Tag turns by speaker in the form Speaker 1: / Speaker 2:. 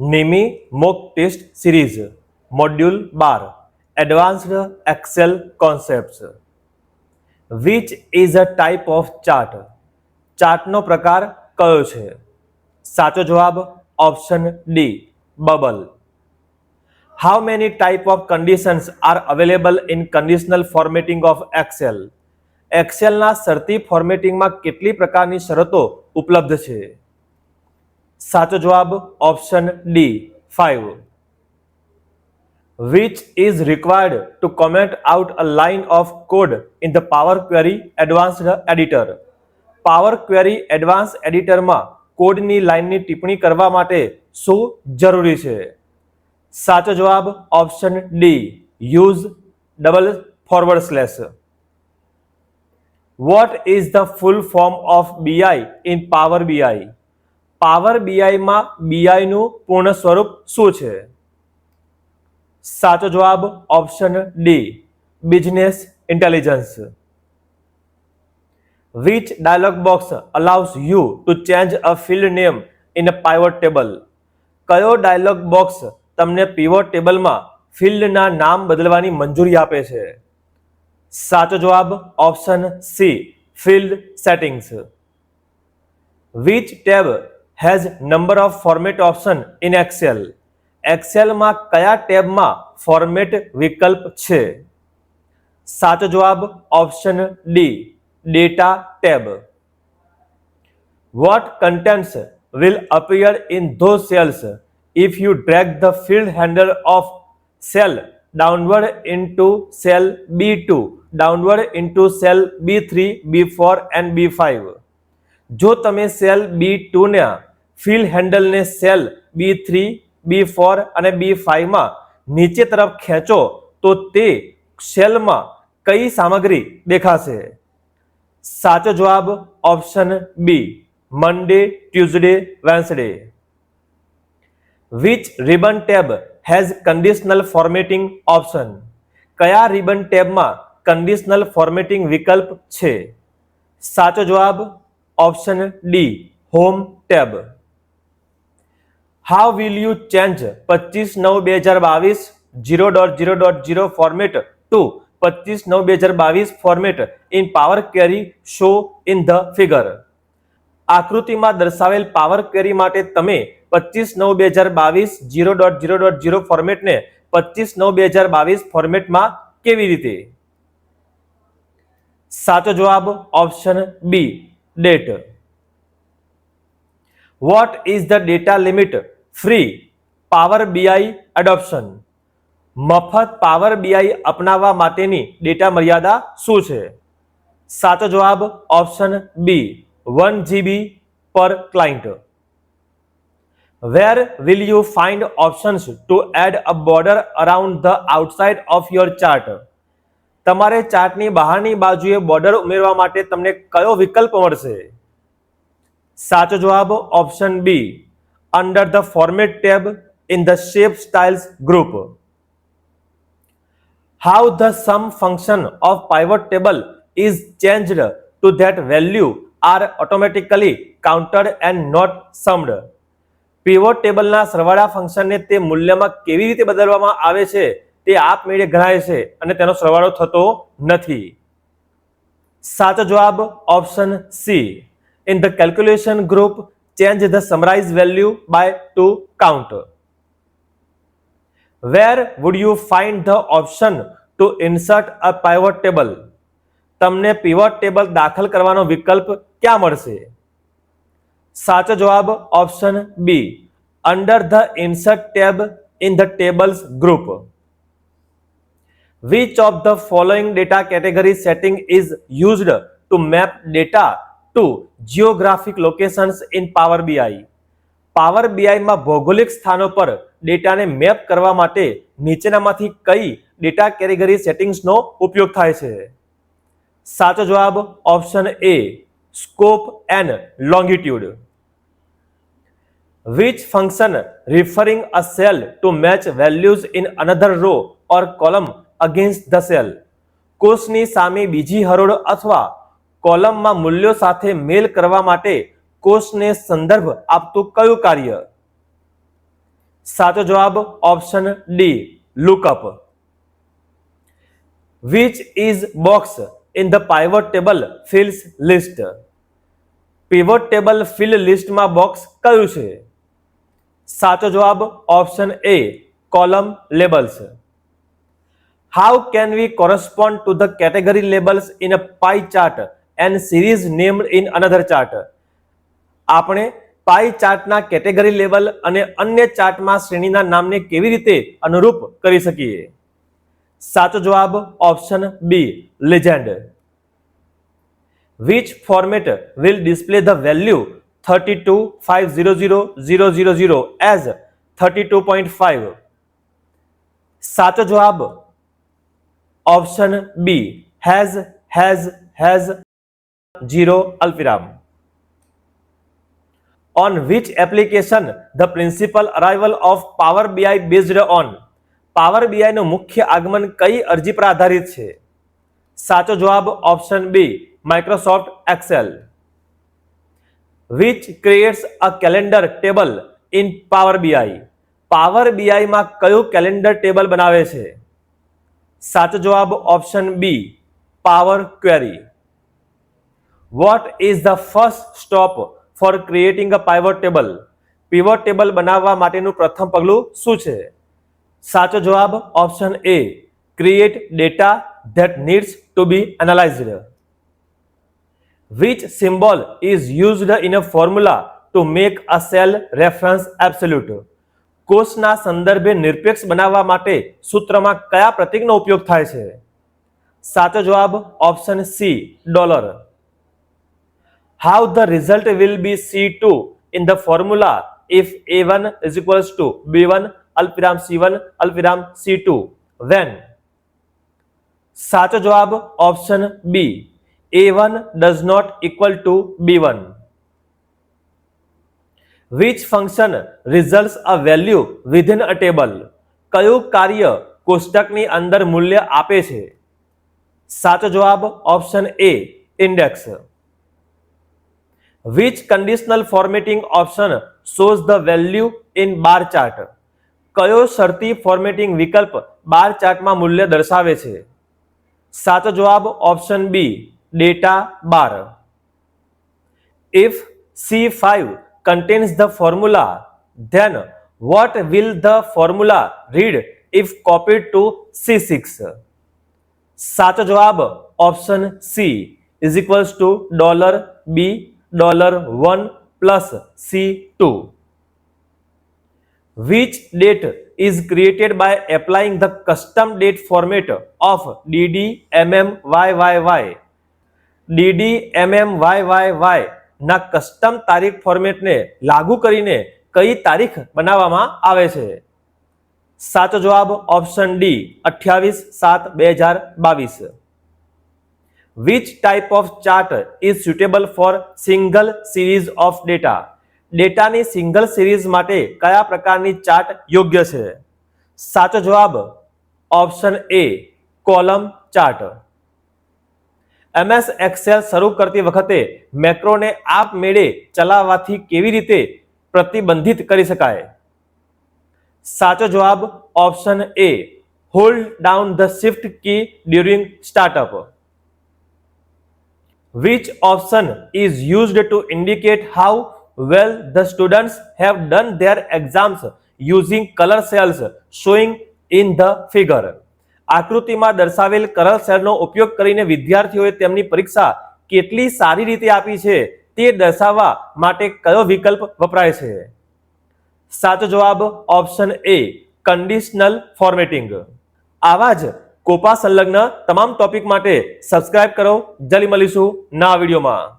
Speaker 1: નિમી mock test series module બાર advanced Excel concepts which is a type of chart ચાર્ટનો પ્રકાર કયો છે? સાચો જવાબ option D bubble how many type of conditions are available in conditional formatting of Excel એક્સેલના શરતી ફોર્મેટિંગમાં કેટલી પ્રકારની શરતો ઉપલબ્ધ છે? સાચો જવાબ option D five which is required to comment out a line of code in the Power Query Advanced Editor. Power query advance એડિટરમાં કોડની લાઇનની ટિપ્પણી કરવા માટે શું જરૂરી છે? સાચો જવાબ option D use double forward slash what is the full form of BI in power BI power બીઆઈમાં બીઆઈનું પૂર્ણ સ્વરૂપ શું છે? સાચો જવાબ option D business intelligence which dialog box allows you to change a field name in a pivot table કયો dialog box તમને પીવોટ ટેબલમાં ફિલ્ડના નામ બદલવાની મંજૂરી આપે છે? સાચો જવાબ option C field settings which tab has number of format option in Excel એક્સેલમાં કયા ટેબમાં ફોર્મેટ વિકલ્પ છે? સાચો જવાબ option D data tab. What contents will appear in those cells if you drag the field handle of cell downward into cell B two downward into cell B three B four and B five જો તમે cell B ટુના fill હેન્ડલને cell B three, B four અને B ફાઇવમાં નીચે તરફ ખેંચો તો તે સેલમાં કઈ સામગ્રી દેખાશે? સાચો જવાબ option B, Monday, Tuesday, Wednesday. Which ribbon tab has conditional formatting option કયા રિબન ટેબમાં કન્ડિશનલ ફોર્મેટિંગ વિકલ્પ છે? સાચો જવાબ option D home tab how will you change પચીસ નવ બે હજાર બાવીસ zero dot zero dot zero format to પચીસ નવ બે હજાર બાવીસ format in power query show in the figure આકૃતિમાં દર્શાવેલ પાવર ક્વેરી માટે તમે પચીસ નવ બે હજાર બાવીસ zero dot zero dot zero ફોર્મેટને પચીસ નવ બે હજાર બાવીસ ફોર્મેટમાં કેવી રીતે? સાચો જવાબ option B date what is the data limit free power BI adoption. મફત પાવર બીઆઈ અપનાવવા માટેની ડેટા મર્યાદા શું છે? સાચો જવાબ option B, one GB per client. Where will you find options to add a border around the outside of your chart? તમારે ચાર્ટની બહારની બાજુએ બોર્ડર ઉમેરવા માટે તમને કયો વિકલ્પ મળશે? સાચો જવાબ option B under the format tab in the shape styles group how the sum function of pivot table is changed to that value are automatically counted and not summed pivot ટેબલના સરવાળા ફંક્શનને તે મૂલ્યમાં કેવી રીતે બદલવામાં આવે છે તે આપમેળે ગણાય છે અને તેનો સરવાળો થતો નથી સાચો જવાબ option C in the calculation group change the summarize value by to count where would you find the option to insert a pivot table તમને પીવોટ ટેબલ દાખલ કરવાનો વિકલ્પ ક્યાં મળશે? સાચો જવાબ option B under the insert tab in the tables group which of the following data category setting is used to map data to geographic locations in power BI power બીઆઈમાં ભૌગોલિક સ્થાનો પર ડેટાને મેપ કરવા માટે નીચેનામાંથી કઈ ડેટા કેટેગરી સેટિંગ્સનો ઉપયોગ થાય છે? સાચો જવાબ option A scope and longitude which function referring a cell to match values in another row or column against the cell કોષની સામે બીજી હરોળ અથવા કોલમમાં મૂલ્યો સાથે મેલ કરવા માટે કોષને સંદર્ભ આપતું કયું કાર્ય? સાચો જવાબ option D, lookup. Which is box in the pivot table ફિલ્સ list pivot table fill લિસ્ટમાં બોક્સ કયું છે? સાચો જવાબ option A, column labels. How can we correspond to the category labels in a pie chart and series named in another chart આપણે પાઈ ચાર્ટના category level અને અન્ય ચાર્ટમાં શ્રેણીના નામને કેવી રીતે અનુરૂપ કરી શકીએ? સાચો જવાબ option B legend which format will display the value thirty two five zero zero zero zero zero as thirty two point five સાચો જવાબ option B has has has zero અલ્પિરામ on which application the principal arrival of power bi based on? Power BI નું મુખ્ય આગમન કઈ અરજી પર આધારિત છે? સાચો જવાબ option B Microsoft Excel which creates a calendar table in power BI power બીઆઈમાં કયું કેલેન્ડર ટેબલ બનાવે છે? સાચો જવાબ option B power query what is the first stop for creating a pivot table pivot table બનાવવા માટેનું પ્રથમ પગલું શું છે? સાચો જવાબ option A create data that needs to be એનાલાઇઝડ which symbol is used in a formula to make a cell reference absolute કોષના સંદર્ભે નિરપેક્ષ બનાવવા માટે સૂત્રમાં કયા પ્રતીકનો ઉપયોગ થાય છે? સાચો જવાબ option C dollar how the result will be C two in the if if A one is equals to B one અલ્પિરામ સી વન અલ્પિરામ સી ટુ વેન સાચો જવાબ option B a1 does not equal to b1 which function results a value within a table? કયું કાર્ય કોષ્ટકની અંદર મૂલ્ય આપે છે? સાચો જવાબ option A index which conditional formatting option shows the value in bar chart કયો શરતી ફોર્મેટિંગ વિકલ્પ બાર ચાર્ટમાં મૂલ્ય દર્શાવે છે સાચો જવાબ option B data bar. If C5 contains the formula, then what will the formula read if copied to C6? સાચો જવાબ option C is equals to dollar B dollar one plus C two. Which date is created by applying the custom date format of Y Y Y DD MM Y Y Y ના custom તારીખ ફોર્મેટને લાગુ કરીને કઈ તારીખ બનાવવામાં આવે છે? સાચો જવાબ ઓપ્શન ડી અઠ્યાવીસ સાત બે હજાર બાવીસ. Which type of chart is suitable for single series of data ડેટાની સિંગલ સિરીઝ માટે કયા પ્રકારની ચાર્ટ યોગ્ય છે? સાચો જવાબ option A column chart MS Excel શરૂ કરતી વખતે મેક્રોને આપમેળે ચલાવવાથી કેવી રીતે પ્રતિબંધિત કરી શકાય? સાચો જવાબ option A hold down the shift key during startup which option is used to indicate how well the students have done their exams using color cells showing in the figure આકૃતિમાં દર્શાવેલ કલર સેલનો ઉપયોગ કરીને વિદ્યાર્થીઓએ તેમની પરીક્ષા કેટલી સારી રીતે આપી છે તે દર્શાવવા માટે કયો વિકલ્પ વપરાય છે સાચો જવાબ ઓપ્શન એ કન્ડિશનલ ફોર્મેટિંગ આવા જ કોપા સંલગ્ન તમામ ટોપિક માટે સબસ્ક્રાઇબ કરો. જલ્દી મળીશું ના વિડીયોમાં.